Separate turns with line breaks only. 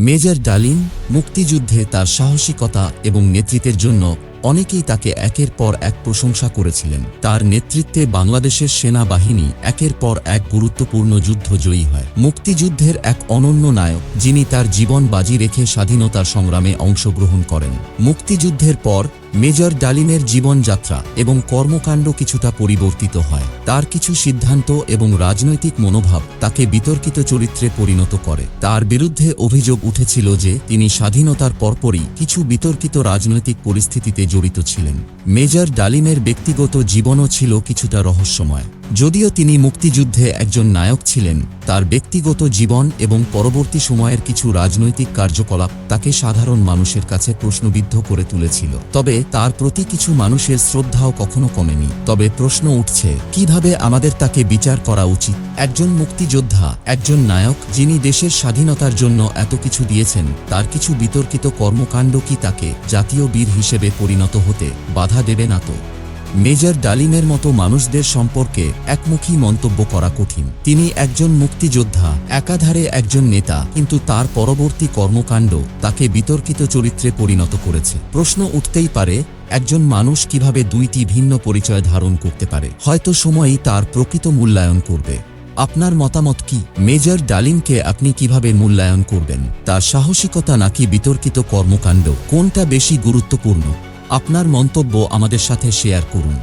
Major ডালিন মুক্তিযুদ্ধে তার সাহসিকতা এবং নেতৃত্বের জন্য অনেকেই তাকে একের পর এক প্রশংসা করেছিলেন। তার নেতৃত্বে বাংলাদেশের সেনাবাহিনী একের পর এক গুরুত্বপূর্ণ যুদ্ধ জয়ী হয়। মুক্তিযুদ্ধের এক অনন্য নায়ক, যিনি তার জীবন বাজি রেখে স্বাধীনতার সংগ্রামে অংশগ্রহণ করেন। মুক্তিযুদ্ধের পর মেজর ডালিমের জীবনযাত্রা এবং কর্মকাণ্ড কিছুটা পরিবর্তিত হয়। তার কিছু সিদ্ধান্ত এবং রাজনৈতিক মনোভাব তাকে বিতর্কিত চরিত্রে পরিণত করে। তার বিরুদ্ধে অভিযোগ উঠেছিল যে তিনি স্বাধীনতার পরপরই কিছু বিতর্কিত রাজনৈতিক পরিস্থিতিতে জড়িত ছিলেন। মেজর ডালিমের ব্যক্তিগত জীবনও ছিল কিছুটা রহস্যময়। যদিও তিনি মুক্তিযুদ্ধে একজন নায়ক ছিলেন, তার ব্যক্তিগত জীবন এবং পরবর্তী সময়ের কিছু রাজনৈতিক কার্যকলাপ তাকে সাধারণ মানুষের কাছে প্রশ্নবিদ্ধ করে তুলেছিল। তবে তার প্রতি কিছু মানুষের শ্রদ্ধাও কখনো কমেনি। তবে প্রশ্ন উঠছে, কীভাবে আমাদের তাকে বিচার করা উচিত? একজন মুক্তিযোদ্ধা, একজন নায়ক, যিনি দেশের স্বাধীনতার জন্য এত কিছু দিয়েছেন, তার কিছু বিতর্কিত কর্মকাণ্ড কি তাকে জাতীয় বীর হিসেবে পরিণত হতে বাধা দেবে না তো? মেজর ডালিমের মতো মানুষদের সম্পর্কে একমুখী মন্তব্য করা কঠিন। তিনি একজন মুক্তিযোদ্ধা, একাধারে একজন নেতা, কিন্তু তার পরবর্তী কর্মকাণ্ড তাকে বিতর্কিত চরিত্রে পরিণত করেছে। প্রশ্ন উঠতেই পারে, একজন মানুষ কীভাবে দুইটি ভিন্ন পরিচয় ধারণ করতে পারে? হয়তো সময়ই তার প্রকৃত মূল্যায়ন করবে। আপনার মতামত কি? মেজর ডালিমকে আপনি কীভাবে মূল্যায়ন করবেন? তার সাহসিকতা নাকি বিতর্কিত কর্মকাণ্ড? কোনটা বেশি গুরুত্বপূর্ণ? আপনার মন্তব্য আমাদের সাথে শেয়ার করুন।